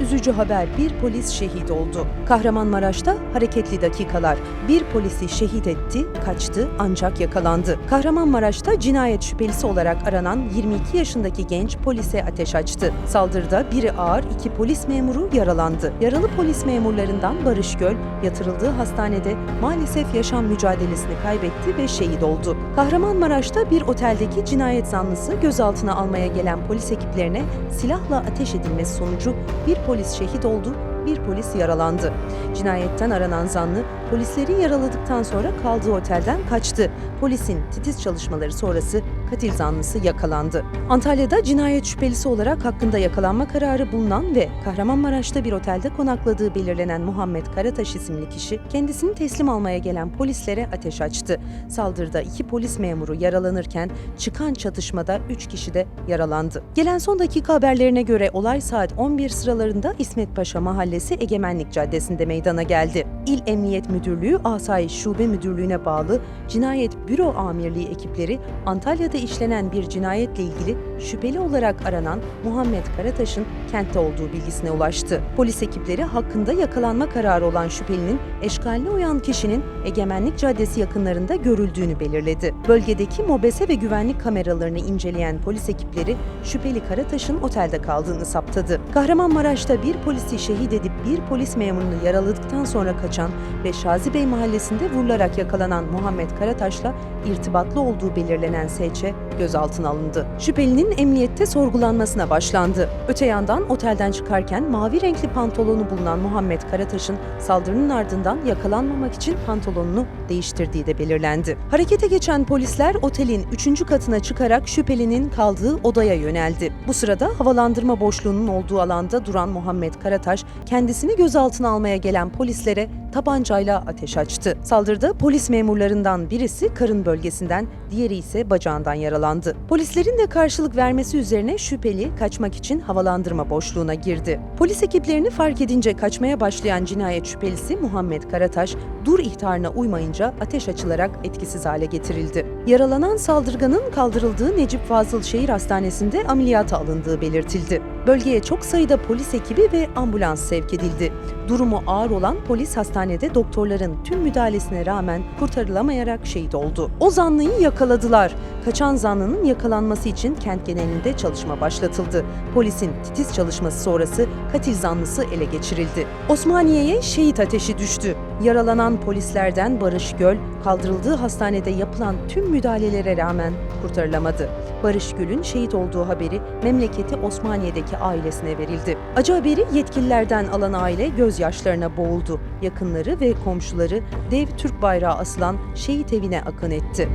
üzücü haber bir polis şehit oldu. Kahramanmaraş'ta hareketli dakikalar. Bir polisi şehit etti, kaçtı ancak yakalandı. Kahramanmaraş'ta cinayet şüphelisi olarak aranan 22 yaşındaki genç polise ateş açtı. Saldırıda biri ağır, iki polis memuru yaralandı. Yaralı polis memurlarından Barış Göl yatırıldığı hastanede maalesef yaşam mücadelesini kaybetti ve şehit oldu. Kahramanmaraş'ta bir oteldeki cinayet zanlısı gözaltına almaya gelen polis ekiplerine silahla ateş edilmesi sonucu bir polis şehit oldu, bir polis yaralandı. Cinayetten aranan zanlı polisleri yaraladıktan sonra kaldığı otelden kaçtı. Polisin titiz çalışmaları sonrası katil zanlısı yakalandı. Antalya'da cinayet şüphelisi olarak hakkında yakalanma kararı bulunan ve Kahramanmaraş'ta bir otelde konakladığı belirlenen Muhammed Karataş isimli kişi kendisini teslim almaya gelen polislere ateş açtı. Saldırıda iki polis memuru yaralanırken çıkan çatışmada üç kişi de yaralandı. Gelen son dakika haberlerine göre olay saat 11 sıralarında İsmet Paşa Mahallesi Egemenlik Caddesi'nde meydana geldi. İl Emniyet Müdürlüğü Asayiş Şube Müdürlüğü'ne bağlı Cinayet Büro Amirliği ekipleri Antalya'da işlenen bir cinayetle ilgili şüpheli olarak aranan Muhammed Karataş'ın kentte olduğu bilgisine ulaştı. Polis ekipleri hakkında yakalanma kararı olan şüphelinin eşkaline uyan kişinin Egemenlik Caddesi yakınlarında görüldüğünü belirledi. Bölgedeki mobese ve güvenlik kameralarını inceleyen polis ekipleri şüpheli Karataş'ın otelde kaldığını saptadı. Kahramanmaraş'ta bir polisi şehit edip bir polis memurunu yaraladıktan sonra kaçan ve Şazi Bey mahallesinde vurularak yakalanan Muhammed Karataş'la irtibatlı olduğu belirlenen আছে gözaltına alındı. Şüphelinin emniyette sorgulanmasına başlandı. Öte yandan otelden çıkarken mavi renkli pantolonu bulunan Muhammed Karataş'ın saldırının ardından yakalanmamak için pantolonunu değiştirdiği de belirlendi. Harekete geçen polisler otelin 3. katına çıkarak şüphelinin kaldığı odaya yöneldi. Bu sırada havalandırma boşluğunun olduğu alanda duran Muhammed Karataş kendisini gözaltına almaya gelen polislere tabancayla ateş açtı. Saldırıda polis memurlarından birisi karın bölgesinden, diğeri ise bacağından yaralandı. Polislerin de karşılık vermesi üzerine şüpheli kaçmak için havalandırma boşluğuna girdi. Polis ekiplerini fark edince kaçmaya başlayan cinayet şüphelisi Muhammed Karataş dur ihtarına uymayınca ateş açılarak etkisiz hale getirildi. Yaralanan saldırganın kaldırıldığı Necip Fazıl Şehir Hastanesi'nde ameliyata alındığı belirtildi. Bölgeye çok sayıda polis ekibi ve ambulans sevk edildi. Durumu ağır olan polis hastanede doktorların tüm müdahalesine rağmen kurtarılamayarak şehit oldu. O zanlıyı yakaladılar. Kaçan zanlının yakalanması için kent genelinde çalışma başlatıldı. Polisin titiz çalışması sonrası katil zanlısı ele geçirildi. Osmaniye'ye şehit ateşi düştü. Yaralanan polislerden Barış Göl kaldırıldığı hastanede yapılan tüm müdahalelere rağmen kurtarılamadı. Barış Gül'ün şehit olduğu haberi memleketi Osmaniye'deki ailesine verildi. Acı haberi yetkililerden alan aile gözyaşlarına boğuldu. Yakınları ve komşuları dev Türk bayrağı asılan şehit evine akın etti.